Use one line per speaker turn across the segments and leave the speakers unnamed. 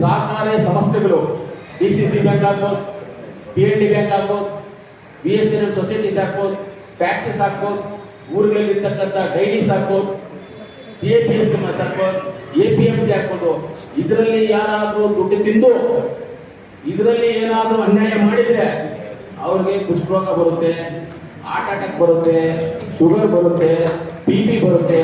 ಸಹಕಾರಿ ಸಂಸ್ಥೆಗಳು D C C bank ಆಗ್ಬೋದು ಪಿ ಎಲ್ ಡಿ ಬ್ಯಾಂಕ್ ಆಗ್ಬೋದು B S N L societies ಆಗ್ಬೋದು ಟ್ಯಾಕ್ಸಸ್ ಆಗ್ಬೋದು, ಊರುಗಳಲ್ಲಿ ಇರ್ತಕ್ಕಂಥ ಡೈರೀಸ್ ಆಗ್ಬೋದು A P S M S ಹಾಕ್ಬೋದು ಎ ಪಿ ಎಂ ಸಿ ಹಾಕ್ಬೋದು ಇದರಲ್ಲಿ ಯಾರಾದರೂ ದುಡ್ಡು ತಿಂದು, ಇದರಲ್ಲಿ ಏನಾದರೂ ಅನ್ಯಾಯ ಮಾಡಿದ್ರೆ ಅವ್ರಿಗೆ ಕುಷ್ಠರೋಗ ಬರುತ್ತೆ ಹಾರ್ಟ್ ಅಟ್ಯಾಕ್ ಬರುತ್ತೆ ಶುಗರ್ ಬರುತ್ತೆ ಬಿ ಪಿ ಬರುತ್ತೆ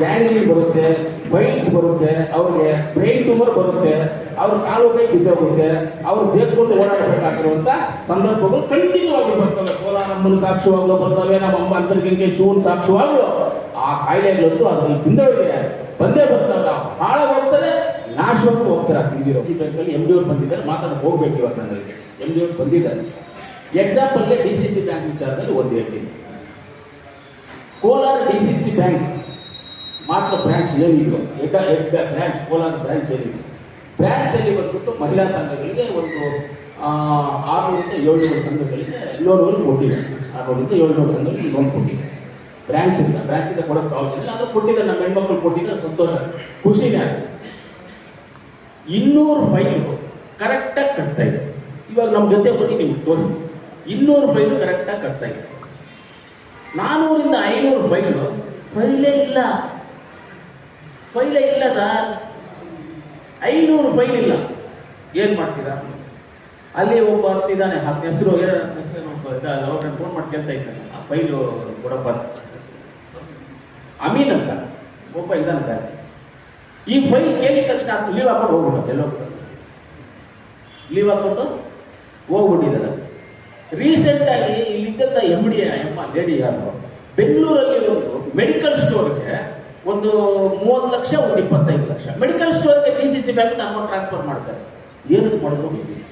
ಕ್ಯಾನ್ಸರ್ ಬರುತ್ತೆ ಬೈಲ್ಸ್ ಬರುತ್ತೆ, ಅವ್ರಿಗೆ ಬ್ರೈನ್ ಟ್ಯೂಮರ್ ಬರುತ್ತೆ. ಅವ್ರ ಕಾಲು ಕೈ ಬಿದ್ದೋಗುತ್ತೆ, ಅವ್ರು ಬೇಡ್ಕೊಂಡು ಓಡಾಡಬೇಕಾಗಿರುವಂತ ಸಂದರ್ಭಗಳು ಖಂಡಿತವಾಗಿ ಬರ್ತವೆ. ಕೋಲಾರಮ್ಮನ ಸಾಕ್ಷಿವಾಗ್ಲೂ ಬರ್ತವೆ, ನಮ್ಮ ಅಮ್ಮ ಅಂತರ್ಗಂಗೆ ಶಿವನ್ ಸಾಕ್ಷಿವಾಗ್ಲೂ ಆ ಕಾಯಿಲೆಗಳಂತೂ ಅದ್ರ ತಿಂದವರಿಗೆ ಬಂದೇ ಬರ್ತಾವ ಹಾಳ ಹೋಗ್ತಾರೆ ನಾಶವಾಗಿ ಹೋಗ್ತಾರೆ? ತಿಂದಿರೋ ಬ್ಯಾಂಕಲ್ಲಿ ಎಂ ಡಿ ಅವ್ರು ಬಂದಿದ್ದಾರೆ ಮಾತಾಡಕ್ಕೆ ಹೋಗ್ಬೇಕು ಇವತ್ತು ನನಗೆ ಎಂ ಡಿ ಅವ್ರು ಬಂದಿದ್ದಾರೆ. ಎಕ್ಸಾಂಪಲ್ಗೆ ಡಿ ಸಿ ಸಿ ಬ್ಯಾಂಕ್ ವಿಚಾರದಲ್ಲಿ ಒಂದು ಹೇಳ್ತೀನಿ. Kolar D C C bank ಮಾತ್ರ ಬ್ರಾಂಚ್ ಏನಿದ್ರು? ಎಡ್ಡ ಎಡ್ಡ ಬ್ರಾಂಚ್ ಕೋಲಾರ ಬ್ರಾಂಚ್ ಏನಿದೆ ಬ್ರಾಂಚ್ ಅಲ್ಲಿ ಬಂದ್ಬಿಟ್ಟು ಮಹಿಳಾ ಸಂಘಗಳಿಗೆ ಒಂದು ಆರುನೂರಿಂದ ಏಳ್ನೂರು ಸಂಘಗಳಿಗೆ ಲೋನ್ಗಳು ಕೊಟ್ಟಿದೆ ಆರುನೂರಿಂದ ಏಳ್ನೂರು ಸಂಘಗಳಿಗೆ ಲೋನ್ ಕೊಟ್ಟಿದೆ ಬ್ರಾಂಚ್ ಇಂದ ಕೊಡೋಕೆ ಆಗೋದಿಲ್ಲ ಅದು ಕೊಟ್ಟಿದ್ದ ನಮ್ಮ ಹೆಣ್ಮಕ್ಳು ಕೊಟ್ಟಿದ್ದ ಸಂತೋಷ, ಖುಷಿನೇ ಆಗುತ್ತೆ. ಇನ್ನೂರು ಫೈಲು ಕರೆಕ್ಟಾಗಿ ಕಟ್ತಾ ಇದೆ. ಇವಾಗ ನಮ್ಮ ಜೊತೆ ಹೋಗಿ ನಿಮ್ಗೆ ತೋರಿಸಿ ಇನ್ನೂರು ಫೈಲು ಕರೆಕ್ಟಾಗಿ ಕಟ್ತಾ ಇದೆ. ನಾನೂರಿಂದ ಐನೂರು ಫೈಲು ಫೈಲೇ ಇಲ್ಲ. ಫೈಲೇ ಇಲ್ಲ ಸರ್ ಐನೂರು ಫೈಲ್ ಇಲ್ಲ. ಏನು ಮಾಡ್ತೀರಾ? ಅಲ್ಲಿ ಒಬ್ಬ ಬರ್ತಿದ್ದಾನೆ ಹತ್ತು ಹೆಸರು ಹೆಸರು ಅವ್ರನ್ನ ಫೋನ್ ಮಾಡಿ ಕೇಳ್ತಾ ಇದ್ದಾನೆ. ಆ ಫೈಲು ಕೊಡಪ್ಪ ಅಂತ. ಅಮೀನ್ ಅಂತ, ಒಬ್ಬ ಇದ್ದಾನೆ ಈ ಫೈಲ್ ಕೇಳಿದ ತಕ್ಷಣ ಲೀವ್ ಹಾಕೊಂಡು ಹೋಗ್ಬಿಟ್ಟು ಎಲ್ಲೋ. ಲೀವ್ ಹಾಕೊಂಡು ಹೋಗ್ಬಿಟ್ಟಿದ್ದಾರೆ ರೀಸೆಂಟ್ ಆಗಿ ಇಲ್ಲಿದ್ದಂಥ ಎಂ ಡಿ ಎಮ್ಮ ಲೇಡಿ ಯಾರು ಬೆಂಗಳೂರಲ್ಲಿ ಒಂದು ಮೆಡಿಕಲ್ ಸ್ಟೋರ್ಗೆ ಒಂದು ಮೂವತ್ತು ಲಕ್ಷ, ಒಂದು ಇಪ್ಪತ್ತೈದು lakh. Medical ಸ್ಟೋರ್ಗೆ D C C bank amount transfer ಮಾಡ್ತಾರೆ. ಏನಕ್ಕೆ ಗೊತ್ತಿಲ್ಲ.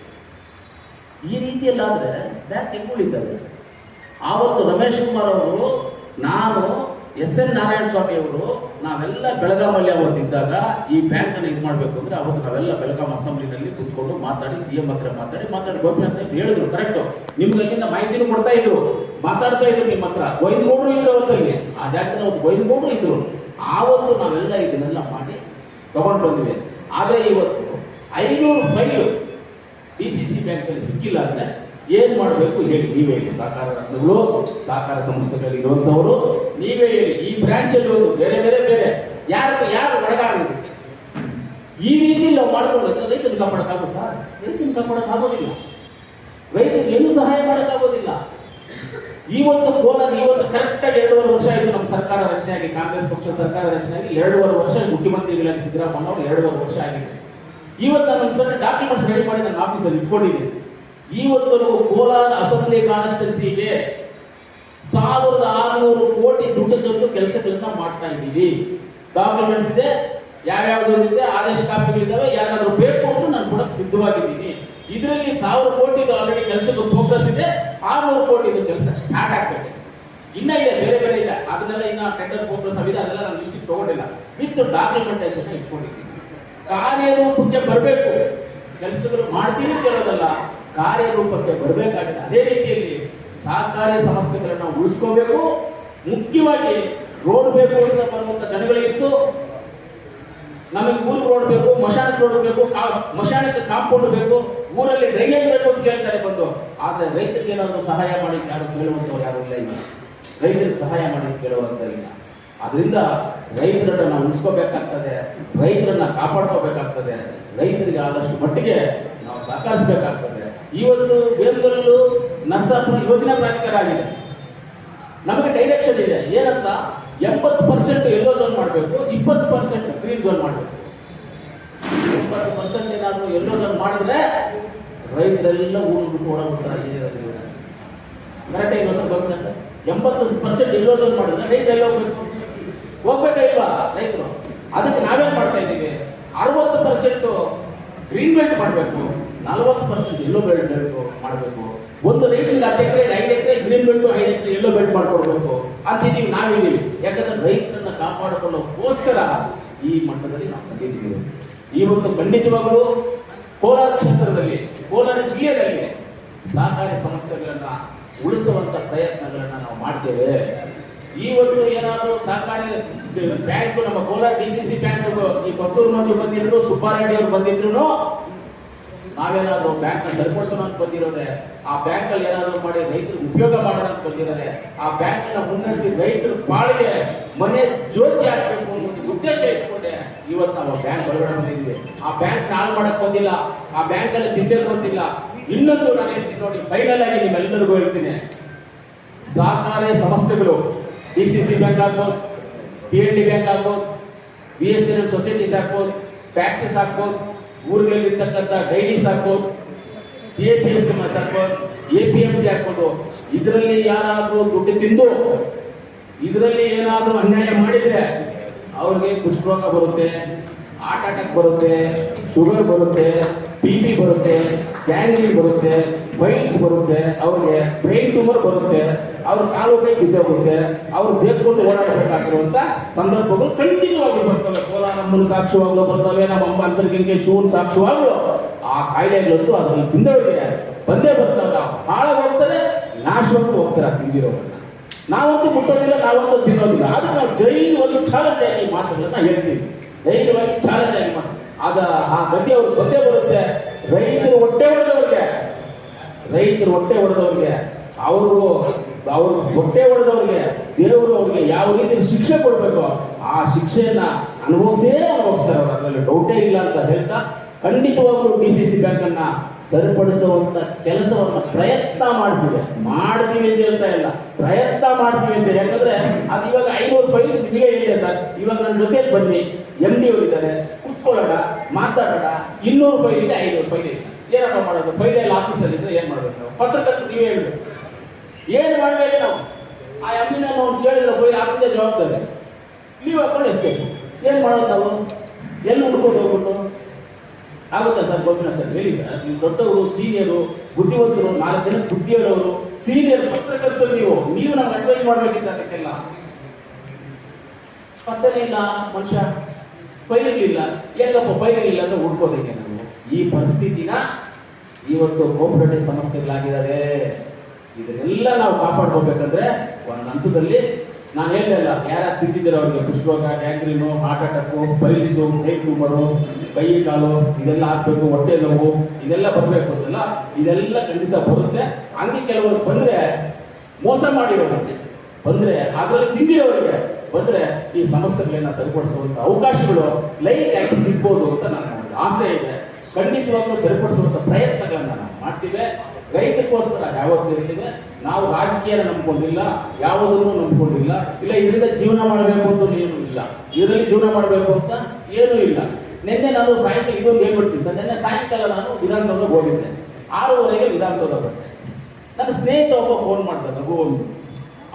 ಈ ರೀತಿಯಲ್ಲಾದರೆ ಬ್ಯಾಂಕ್ ಹೆಂಗ್ ಆ ಆವತ್ತು ರಮೇಶ್ ಕುಮಾರ್ ಅವರು, ನಾನು ಎಸ್ ಎನ್ ನಾರಾಯಣ ಸ್ವಾಮಿ ಅವರು, ನಾವೆಲ್ಲ ಬೆಳಗಾಮಲ್ಲಿ ಅವತ್ತಿದ್ದಾಗ ಈ ಬ್ಯಾಂಕ್ ಅನ್ನು ಇದು ಮಾಡಬೇಕು ಅಂದ್ರೆ ಅವತ್ತು ನಾವೆಲ್ಲ ಬೆಳಗಾಂ ಅಸೆಂಬ್ಲಿನಲ್ಲಿ ಕೂತ್ಕೊಂಡು ಮಾತಾಡಿ ಸಿ ಎಂ ಹತ್ರ ಮಾತಾಡಿ ಮಾತಾಡಿ ಗೋಪಿನಾಥ್ ಸಾಹೇಬ್ ಹೇಳಿದ್ರು ಕರೆಕ್ಟ್ ನಿಮ್ಗೆ ಅಲ್ಲಿಂದ ಮಾಹಿತಿನೂ ಕೊಡ್ತಾ ಇದ್ರು. ಮಾತಾಡ್ತಾ ಇದ್ರು ನಿಮ್ಮ ಹತ್ರ. ಬೈದ್ಗೌಡ್ರು ಇದ್ರು ಅವತ್ತಲ್ಲಿ. ಆ ಜಾಗದಲ್ಲಿ ಒಂದು ಮೂರು ಇದ್ರು. ಆವತ್ತು ನಾವೆಲ್ಲ ಇದನ್ನೆಲ್ಲ ಮಾಡಿ ತಗೊಂಡು ಬಂದಿವೆ ಆದರೆ ಇವತ್ತು ಐನೂರು ಫೈಲು ಡಿ ಸಿ ಸಿ ಬ್ಯಾಂಕಲ್ಲಿ ಸಿಕ್ಕಿಲ್ಲ ಅಂದರೆ ಏನು ಮಾಡಬೇಕು ಹೇಳಿ ನೀವೇ ಹೇಳಿ. ಸಹಕಾರ ರತ್ನಗಳು ಸಹಕಾರ ಸಂಸ್ಥೆಗಳಲ್ಲಿ ಇರುವಂಥವರು ನೀವೇ ಹೇಳಿ. ಈ ಬ್ರ್ಯಾಂಚಲ್ಲಿ ಬೇರೆ ಬೇರೆ ಬೇರೆ. ಯಾರು ಯಾರು ಒಳಗಾಗುತ್ತೆ ಈ ರೀತಿ ನಾವು ಮಾಡ್ಕೊಳ್ಬೇಕು ರೈತನ ಕಾಪಾಡಕ್ಕಾಗುತ್ತಾ? ರೈತನ ಕಾಪಾಡಕ್ಕಾಗೋದಿಲ್ಲ. ರೈತರಿಗೆ ಏನು ಸಹಾಯ ಮಾಡೋಕ್ಕಾಗೋದಿಲ್ಲ. ಇವತ್ತು ಕೋಲಾರ ಇವತ್ತು ಕರೆಕ್ಟಾಗಿ ಎರಡೂವರೆ ವರ್ಷ ಆಯಿತು ನಮ್ಮ ಸರ್ಕಾರ ರಚನೆ ಆಗಿ ಕಾಂಗ್ರೆಸ್ ಪಕ್ಷ ಸರ್ಕಾರ ರಚನೆ ಆಗಿ ಎರಡೂವರೆ ವರ್ಷ ಮುಖ್ಯಮಂತ್ರಿಗಳಾಗಿ ಸಿದ್ದರಾಮಯ್ಯ ಅವರು ಎರಡೂವರೆ ವರ್ಷ ಆಗಿದೆ. ಇವತ್ತು ನಾನು ಸಣ್ಣ ಡಾಕ್ಯುಮೆಂಟ್ಸ್ ರೆಡಿ ಮಾಡಿ ನನ್ನ ಆಫೀಸಲ್ಲಿ ಇಟ್ಕೊಂಡಿದ್ದೀನಿ ಇವತ್ತು ಕೋಲಾರ ಅಸೆಂಬ್ಲಿ ಕಾನ್ಸ್ಟಿಟ್ಯೂನ್ಸಿಗೆ ಸಾವಿರದ ಆರುನೂರು ಕೋಟಿ ದುಡ್ಡು ತಂದು ಕೆಲಸಗಳನ್ನ ಮಾಡ್ತಾ ಇದ್ದೀವಿ. ಡಾಕ್ಯುಮೆಂಟ್ಸ್ ಇದೆ, ಯಾವ್ಯಾವ್ದು ಇದೆ, ಆದೇಶ ಕಾಪಿಗಳಿದ್ದಾವೆ ಯಾರಾದರೂ ಬೇಕು ಅಂದ್ರೆ ನಾನು ಕೂಡ ಸಿದ್ಧವಾಗಿದ್ದೀನಿ. ಇದರಲ್ಲಿ ಸಾವಿರ ಕೋಟಿದು ಆಲ್ರೆಡಿ ಕೆಲಸಕ್ಕೆ ಫೋಕಸ್ ಇದೆ, ಆರುನೂರು ಕೋಟಿದು ಕೆಲಸ ಸ್ಟಾರ್ಟ್ ಆಗ್ತದೆ. ಇನ್ನ ಇದೆ, ಬೇರೆ ಬೇರೆ ಇದೆ. ಅದನ್ನೆಲ್ಲ ಇನ್ನ ಟೆಂಡರ್ ಫೋಕಸ್ ಆಗಿದೆ ಅದೆಲ್ಲ ನಾನು ಲಿಸ್ಟ್ ತಗೊಂಡಿಲ್ಲ. ವಿತ್ ಡಾಕ್ಯುಮೆಂಟೇಶನ್ ಇಟ್ಕೊಂಡಿದ್ದೀನಿ. ಕಾರ್ಯರೂಪಕ್ಕೆ ಬರಬೇಕು. ಕೆಲಸಗಳು ಮಾಡ್ತೀನಿ ಕೇಳೋದಲ್ಲ, ಕಾರ್ಯರೂಪಕ್ಕೆ ಬರಬೇಕಾಗಿದೆ ಅದೇ ರೀತಿಯಲ್ಲಿ ಸಹಕಾರಿ ಸಂಸ್ಥೆಗಳನ್ನ ಉಳಿಸ್ಕೋಬೇಕು. ಮುಖ್ಯವಾಗಿ ರೋಡ್ ಬೇಕು ಅಂತ ಬರುವಂತ ಜನಗಳಿಗಿತ್ತು. ನಮಗೆ ಊರು ರೋಡ್ ಬೇಕು ಮಶಾನಕ್ಕೆ ರೋಡ್ ಬೇಕು ಮಶಾನಕ್ಕೆ ಕಾಂಪೌಂಡ್ ಬೇಕು, ಊರಲ್ಲಿ ಡ್ರೈನೇಜ್ ಬೇಕು ಅಂತ ಕೇಳ್ತಾರೆ ಬಂದು. ಆದರೆ ರೈತರಿಗೆ ಏನಾದರೂ ಸಹಾಯ ಮಾಡಿ ಯಾರು ಕೇಳುವಂತವ್ರು ಯಾರು ಇಲ್ಲ ಈಗ. ರೈತರಿಗೆ ಸಹಾಯ ಮಾಡಲಿಕ್ಕೆ ಕೇಳುವಂಥದ್ದಿಲ್ಲ. ಅದರಿಂದ ರೈತರನ್ನ ನಾವು ಉಳಿಸ್ಕೋಬೇಕಾಗ್ತದೆ, ರೈತರನ್ನ ಕಾಪಾಡ್ಕೋಬೇಕಾಗ್ತದೆ, ರೈತರಿಗೆ ಆದಷ್ಟು ಮಟ್ಟಿಗೆ ನಾವು ಸಹಕರಿಸಬೇಕಾಗ್ತದೆ. ಇವತ್ತು ಬೇಲೂರಲ್ಲೂ ನರಸಾಪುರ ಯೋಜನಾ ಪ್ರಾಧಿಕಾರ ಆಗಿದೆ. ನಮಗೆ ಡೈರೆಕ್ಷನ್ ಇದೆ. ಏನಂತ? ಎಂಬತ್ತು ಪರ್ಸೆಂಟ್ ಎಲ್ಲೋ ಝೋನ್ ಮಾಡಬೇಕು, ಇಪ್ಪತ್ತು ಪರ್ಸೆಂಟ್ ಗ್ರೀನ್ ಝೋನ್ ಮಾಡಬೇಕು. ಎಂಬತ್ತು ಪರ್ಸೆಂಟ್ ಏನಾದರೂ ಎಲ್ಲೋ ಝೋನ್ ಮಾಡಿದ್ರೆ ರೈತರೆಲ್ಲ ಊರು ಬಿಟ್ಟು ಓಡಾಡ್ಬಿಡ್ತಾರೆ ಕರೆಕ್ಟಾಗಿ ಇನ್ನೊಂದ್ಸಲ ಬರ್ತಾರೆ ಸರ್ ಎಂಬತ್ತು ಪರ್ಸೆಂಟ್ ಎಲ್ಲೋ ಝೋನ್ ಮಾಡಿದ್ರೆ ರೈತ ಎಲ್ಲ ಹೋಗ್ಬೇಕು. ಹೋಗ್ಬೇಕಾ ಇಲ್ವಾ ರೈತರು? ಅದಕ್ಕೆ ನಾವೇನು ಮಾಡ್ತಾ ಇದ್ದೀವಿ? ಅರವತ್ತು ಪರ್ಸೆಂಟ್ ಗ್ರೀನ್ ಬೆಲ್ಟ್ ಮಾಡಬೇಕು. ನಲವತ್ತು ಪರ್ಸೆಂಟ್ ಎಲ್ಲೋ ಬೆಲ್ಟ್ ಮಾಡಬೇಕು ಒಂದು ರೈತರಿಗೆ ಹತ್ತು ಎಕರೆ, ಐದು ಎಕರೆ ಗ್ರೀನ್ ಬೆಲ್ಟ್ ಐದು ಎಕರೆ ಎಲ್ಲೋ ಬೆಲ್ಟ್ ಮಾಡ್ಕೊಡ್ಬೇಕು ಅಂತಿದ್ದೀವಿ ನಾವಿದ್ದೀವಿ. ಯಾಕಂದ್ರೆ ರೈತರನ್ನ ಕಾಪಾಡಿಕೊಳ್ಳೋಕ್ಕೋಸ್ಕರ ಈ ಮಟ್ಟದಲ್ಲಿ ನಾವು ಬಂದಿದ್ದೀವಿ. ಒಂದು ಖಂಡಿತವಾಗಲೂ ಕೋಲಾರ ಕ್ಷೇತ್ರದಲ್ಲಿ, ಕೋಲಾರ ಜಿಲ್ಲೆಯಲ್ಲಿ ಸಹಕಾರಿ ಸಂಸ್ಥೆಗಳನ್ನ ಉಳಿಸುವಂತ ಪ್ರಯತ್ನಗಳನ್ನ ನಾವು ಮಾಡ್ತೇವೆ. ಇವತ್ತು ಏನಾದರೂ ಸರ್ಕಾರಿ ಬ್ಯಾಂಕ್, ನಮ್ಮ Kolar D C C bank, ಈ ಮಂದಿ ಬಂದಿದ್ರು ಸುಬ್ಬಾರೆಡ್ಡಿ ಅವರು ಬಂದಿದ್ರು ನಾವೇನಾದ್ರೂ ಬ್ಯಾಂಕ್ ಸರಿಪಡಿಸೋಣ ಅಂತ ಬಂದಿರೋರೆ ಆ ಬ್ಯಾಂಕ್ ಅಲ್ಲಿ ಏನಾದ್ರು ಮಾಡಿ ರೈತರು ಉಪಯೋಗ ಮಾಡೋಣ ಅಂತ ಆ ಬ್ಯಾಂಕ್ನ ಮುನ್ನಡೆಸಿ ರೈತರು ಪಾಳಿಗೆ ಮನೆ ಜ್ಯೋತಿ ಹಾಕ್ಬೇಕು ಅನ್ನೋ ಉದ್ದೇಶ ಇಟ್ಕೊಂಡೆ, ಇವತ್ತು ನಾವು ಬ್ಯಾಂಕ್ ಹೊರಗಡೆ ಬಂದಿದ್ವಿ ಆ ಬ್ಯಾಂಕ್ ನಾಳೆ ಮಾಡಕ್ ಬಂದಿಲ್ಲ, ಆ ಬ್ಯಾಂಕ್ ಅಲ್ಲಿ ತಿಂದೆ ಇನ್ನೊಂದು ನಾನು ಹೇಳ್ತೀನಿ ನೋಡಿ ಫೈನಲ್ ಆಗಿ ನಿಮ್ಮೆಲ್ಲರಿಗೂ ಹೇಳ್ತೀನಿ. ಸಹಕಾರಿ ಸಂಸ್ಥೆಗಳು ಡಿ ಸಿ ಸಿ ಬ್ಯಾಂಕ್ ಆಗ್ಬೋದು ಪಿ ಎನ್ ಡಿ ಬ್ಯಾಂಕ್ ಆಗ್ಬೋದು B S N L societies ಆಗ್ಬೋದು ಟ್ಯಾಕ್ಸಸ್ ಆಗ್ಬೋದು ಊರುಗಳಲ್ಲಿ ಇರ್ತಕ್ಕಂಥ ಡೈರೀಸ್ ಆಗ್ಬೋದು A P S M S ಆಗ್ಬೋದು ಎ ಪಿ ಎಂ ಸಿ ಆಗ್ಬೋದು. ಇದರಲ್ಲಿ ಯಾರಾದರೂ ದುಡ್ಡು ತಿಂದು, ಇದರಲ್ಲಿ ಏನಾದರೂ ಅನ್ಯಾಯ ಮಾಡಿದ್ರೆ, ಅವ್ರಿಗೆ ಕುಷ್ಠರೋಗ ಬರುತ್ತೆ ಆಟಾಟಕ್ಕೆ ಬರುತ್ತೆ ಶುಗರ್ ಬರುತ್ತೆ, ಬಿ ಪಿ ಬರುತ್ತೆ ಗ್ಯಾಂಗ್ರೀನ್ ಬರುತ್ತೆ ವೈನ್ಸ್ ಬರುತ್ತೆ, ಅವ್ರಿಗೆ ಬ್ರೈನ್ ಟ್ಯೂಮರ್ ಬರುತ್ತೆ, ಅವ್ರ ಕಾಲು ಕೈ ಬಿದ್ದೋಗುತ್ತೆ ಅವ್ರು ಬೇಕೊಂಡು ಓಡಾಡಬೇಕಾಗಿರುವಂತ ಸಂದರ್ಭಗಳು ಖಂಡಿತವಾಗಿ ಬರ್ತವೆ. ಕೋಲಾರಮ್ಮನ ಸಾಕ್ಷಿವಾಗ್ಲೂ ಬರ್ತವೆ, ನಮ್ಮ ಅಮ್ಮ ಶೂನ್ ಶಿವನ್ ಸಾಕ್ಷಿವಾಗ್ಲೂ. ಆ ಕಾಯಿಲೆಗಳಂತೂ ಅದ್ರಲ್ಲಿ ತಿಂದವರಿಗೆ ಬಂದೇ ಬರ್ತಾವ. ಹಾಳಾಗಿ ಹೋಗ್ತಾರೆ ನಾಶವಾಗಿ ಹೋಗ್ತಾರೆ ತಿಂದಿರೋ ನಾವಂತೂ ಮುಟ್ಟೋದಿಲ್ಲ, ನಾವಂತೂ ತಿನ್ನೋದಿಲ್ಲ. ಆದ್ರೆ ನಾವು ಧೈರ್ಯವಾಗಿ ಚಾಲೆಂಜ್ ಆಗಿ ಮಾತುಗಳನ್ನ ಹೇಳ್ತೀವಿ. ಧೈರ್ಯವಾಗಿ ಚಾಲತೆಯಾಗಿ ಮಾತು ಆಗ ಆ ಗತಿ ಅವ್ರು ಬಂದೇ ಬರುತ್ತೆ. ರೈತರು ಹೊಟ್ಟೆ ಹೊಡೆದವ್ರಿಗೆ ರೈತರು ಹೊಟ್ಟೆ ಹೊಡೆದವ್ರಿಗೆ ಅವರು ಅವರು ಹೊಟ್ಟೆ ಹೊಡೆದವ್ರಿಗೆ ದೇವರು ಅವ್ರಿಗೆ ಯಾವ ರೀತಿ ಶಿಕ್ಷೆ ಕೊಡಬೇಕು ಆ ಶಿಕ್ಷೆಯನ್ನ ಅನುಭವಿಸೇ ಅನುಭವಿಸ್ತಾರೆ ಅವರು. ಅದರಲ್ಲಿ ಡೌಟೇ ಇಲ್ಲ ಅಂತ ಹೇಳ್ತಾ ಖಂಡಿತವಾಗ್ಲೂ ಡಿ ಸಿ ಸಿ ಬ್ಯಾಂಕ್ ಅನ್ನ ಸರಿಪಡಿಸುವಂತ ಕೆಲಸವನ್ನ ಪ್ರಯತ್ನ ಮಾಡ್ತೀವಿ. ಮಾಡ್ತೀವಿ ಅಂತ ಹೇಳ್ತಾ ಇಲ್ಲ. ಪ್ರಯತ್ನ ಮಾಡ್ತೀವಿ ಅಂತ ಯಾಕಂದ್ರೆ ಅದು ಇವಾಗ ಐನೂರು ಫೈಲ್ ನಿಮಗೆ ಇದೆ ಸರ್. ಇವಾಗ ನನ್ನ ಜೊತೆ ಬನ್ನಿ. ಎಂ ಡಿ ಅವರಿದ್ದಾರೆ. ಕುತ್ಕೊಳ್ಳೋಣ ಮಾತಾಡೋಣ, ಇನ್ನೂರು ಫೈಲ್ ಇದೆ ಐನೂರು ಫೈಲ್ ಇದೆ. ಏನಪ್ಪ ಮಾಡೋದು? ಫೈಲ್ ಆಫೀಸಲ್ಲಿ ಇದ್ರೆ ಏನು ಮಾಡಬೇಕು ನಾವು? ಪತ್ರಕರ್ತರು ನೀವೇ ಹೇಳ್ಬೇಕು. ಏನು ಮಾಡ್ಬೇಕು ನಾವು? ಆ ಎಮ್ಮಿನ ನಾವು ಕೇಳಿದ್ರೆ ಫೈಲ್ ಹಾಕಿದ್ರೆ ಜವಾಬ್ದಾರಿ. ನೀವು ಹಾಕೊಂಡು ಎಸ್ಬೇಕು. ಏನು ಮಾಡೋದು ನಾವು? ಎಲ್ಲಿ ಹುಡ್ಕೊಂಡು ಹೋಗ್ಬಿಟ್ಟು? ಆಗುತ್ತಾ ಸರ್ ಗೋಪಿನ ಸರ್? ಹೇಳಿ ಸರ್. ನೀವು ದೊಡ್ಡವರು, ಸೀನಿಯರು, ಬುದ್ಧಿವಂತರು, ನಾಲ್ಕು ಜನ ಬುದ್ಧಿ ಸೀನಿಯರ್ ಪತ್ರಕರ್ತರು ನೀವು. ನೀವು ನಮ್ಗೆ ಅಡ್ವೈಸ್ ಮಾಡ್ಬೇಕಿತ್ತು ಅದಕ್ಕೆಲ್ಲ. ಪತ್ತನೇ ಇಲ್ಲ ಮನುಷ್ಯ. ಫೈಲ್ ಇರಲಿಲ್ಲ ಏನಪ್ಪ ಫೈರ್ ಇಲ್ಲ ಅಂದ್ರೆ ಹುಡ್ಕೋದಕ್ಕೆ ನಾವು ಈ ಪರಿಸ್ಥಿತಿನ ಇವತ್ತು ಕೋಪರೇಟಿವ್ ಸಮಸ್ಯೆಗಳಾಗಿದ್ದಾರೆ ಇದನ್ನೆಲ್ಲ ನಾವು ಕಾಪಾಡ್ಕೋಬೇಕಂದ್ರೆ ಒಂದು ಹಂತದಲ್ಲಿ ನಾನು ಹೇಳಿಲ್ಲ ಯಾರು ತಿಂದಿದ್ದೀರ ಅವ್ರಿಗೆ ಕುಷ್ಠರೋಗ gangrene heart attack piles brain tumour ಕೈ, ಕಾಲು, ಇದೆಲ್ಲ ಹಾಕ್ಬೇಕು ಹೊಟ್ಟೆ ನೋವು, ಇದೆಲ್ಲ ಬರಬೇಕು ಅಂತಲ್ಲ ಇದೆಲ್ಲ ಖಂಡಿತ ಬರುತ್ತೆ. ಹಂಗೆ ಕೆಲವರು ಬಂದರೆ ಮೋಸ ಮಾಡಿರೋರಿಗೆ ಬಂದರೆ ಅದರಲ್ಲಿ ತಿಂದಿರೋರಿಗೆ. ಬಂದ್ರೆ ಈ ಸಮಸ್ಯೆಗಳನ್ನ ಸರಿಪಡಿಸುವಂತ ಅವಕಾಶಗಳು ಲೈಟ್ ಆಗಿ ಸಿಗ್ಬೋದು ಅಂತ ನನ್ನ ಆಸೆ ಇದೆ. ಖಂಡಿತವಾಗ್ಲೂ ಸರಿಪಡಿಸುವಂತ ಪ್ರಯತ್ನಗಳನ್ನ ನಾವು ಮಾಡ್ತೀವಿ. ರೈತಕ್ಕೋಸ್ಕರ ಯಾವತ್ತೂ ಇರ್ತೀವಿ ನಾವು ರಾಜಕೀಯ ನಂಬ್ಕೊಂಡಿಲ್ಲ, ಯಾವುದನ್ನು ನಂಬ್ಕೊಂಡಿಲ್ಲ. ಇಲ್ಲ, ಇದರಿಂದ ಜೀವನ ಮಾಡಬೇಕು ಅಂತ ಏನೂ ಇಲ್ಲ. ಇದರಲ್ಲಿ ಜೀವನ ಮಾಡಬೇಕು ಅಂತ ಏನೂ ಇಲ್ಲ. ನಿನ್ನೆ ನಾನು ಸಾಯಂಕಾಲ ಇದೊಂದು ಹೇಳ್ಬಿಡ್ತೀನಿ ಸರ್. ನಿನ್ನೆ ಸಾಯಂಕಾಲ ನಾನು ವಿಧಾನಸೌಧಕ್ಕೆ ಹೋಗಿದ್ದೆ. ಆರೂವರೆಗೆ ವಿಧಾನಸೌಧ ಬಂದೆ. ನನ್ನ ಸ್ನೇಹಿತ ಒಬ್ಬ ಫೋನ್ ಮಾಡ್ತಾರೆ ರಘು ಒಂದು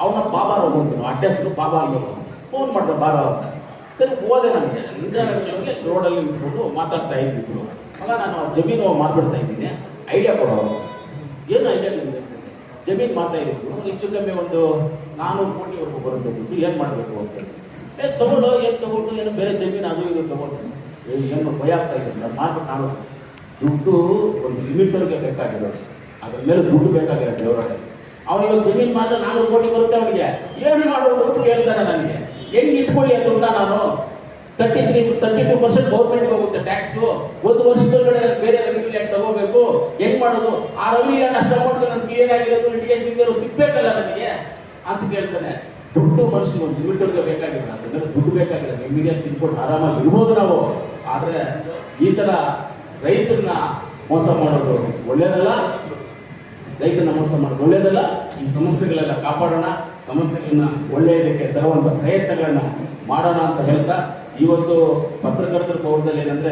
ಅವನ ಬಾಬಾ ಹೋಗ್ತೀನಿ ಅಡ್ರೆಸ್ ಬಾಬಾ ಫೋನ್ ಮಾಡ್ದ ಬಾರ ಅಂತ. ಸರಿ, ಹೋದೆ ನನಗೆ ನಿಜವಾಗಿ ರೋಡಲ್ಲಿ ನಿಂತ್ಕೊಂಡು ಮಾತಾಡ್ತಾ ಇದ್ದಿದ್ರು ಅಲ್ಲ, ನಾನು ಜಮೀನು ಮಾತಾಡ್ತಾ ಇದ್ದೀನಿ. ಐಡಿಯಾ ಕೊಡೋರು ಏನು ಐಡಿಯಾ ನಿಮಗೆ? ಜಮೀನು ಮಾಡ್ತಾ ಇದ್ರು ಹೆಚ್ಚು ಕಮ್ಮಿ ಒಂದು ನಾನ್ನೂರು ಕೋಟಿವರೆಗೂ ಬರುತ್ತೆ ದುಡ್ಡು ಏನು ಮಾಡಬೇಕು ಅಂತ ಏನು ತಗೊಂಡು, ಏನು ತೊಗೊಂಡು, ಏನು ಬೇರೆ ಜಮೀನು ಅದು ಇದು ತೊಗೊಂಡು. ಏನು ಭಯ ಆಗ್ತಾ ಇದೆ. ಮಾತು ನಾನು ದುಡ್ಡು ಒಂದು ಲಿಮಿಟ್ವರೆಗೆ ಬೇಕಾಗಿರೋದು. ಅದ್ರ ಮೇಲೆ ದುಡ್ಡು ಬೇಕಾಗಿರೋ ದೇವರೊಳಗೆ ಅವನಿಗೆ ಜಮೀನು ಮಾತ್ರ ನಾನ್ನೂರು ಕೋಟಿ ಬರುತ್ತೆ ಅವನಿಗೆ. ಏನು ಮಾಡೋದು ಅಂತ ಕೇಳ್ತಾನೆ ನನಗೆ. ಇಟ್ಕೊಳ್ಳಿ ಅಂತ ನಾನು. Thirty three thirty two percent ಗೌರ್ಮೆಂಟ್ಗೆ ಹೋಗುತ್ತೆ ಟ್ಯಾಕ್ಸು ಒಂದು ವರ್ಷದೊಳಗಡೆ ಬೇರೆ ರೆವಿನ್ಯೂ ತಗೋಬೇಕು. ಹೆಂಗ್ ಮಾಡೋದು? ಆ ರೆವಿನ್ಯೂ ಲ್ಯಾಂಡ್ ಅಷ್ಟು ಅಮೌಂಟ್ ನನ್ಗೆ ಕ್ಲಿಯರ್ ಆಗಿರೋದು ಲಿಟಿಗೇಷನ್ ಸಿಗ್ಬೇಕಲ್ಲ ನನಗೆ? ಅಂತ ಕೇಳ್ತಾನೆ. ದುಡ್ಡು ಮನಸ್ಸಿಗೆ ಒಂದು ಲಿಮಿಟ್ವರೆಗೆ ಬೇಕಾಗಿಲ್ಲ ಅಂತಂದ್ರೆ ದುಡ್ಡು ಬೇಕಾಗಿಲ್ಲ. ನಿಮಗೆ ತಿನ್ಕೊಂಡು ಆರಾಮಾಗಿ ಇರ್ಬೋದು ನಾವು. ಆದ್ರೆ ಈ ತರ ರೈತರನ್ನ ಮೋಸ ಮಾಡೋದು ಒಳ್ಳೇದಲ್ಲ? ರೈತನ ಮೋಸ ಮಾಡೋದು ಒಳ್ಳೇದಲ್ಲ? ಈ ಸಮಸ್ಯೆಗಳೆಲ್ಲ ಕಾಪಾಡೋಣ. ಸಮಸ್ಯೆಗಳನ್ನ ಒಳ್ಳೆಯದಕ್ಕೆ ತರುವಂತ ಪ್ರಯತ್ನಗಳನ್ನ ಮಾಡೋಣ ಅಂತ ಹೇಳ್ತಾ ಇವತ್ತು ಪತ್ರಕರ್ತರ ಪೌರದಲ್ಲಿ ಏನಂದ್ರೆ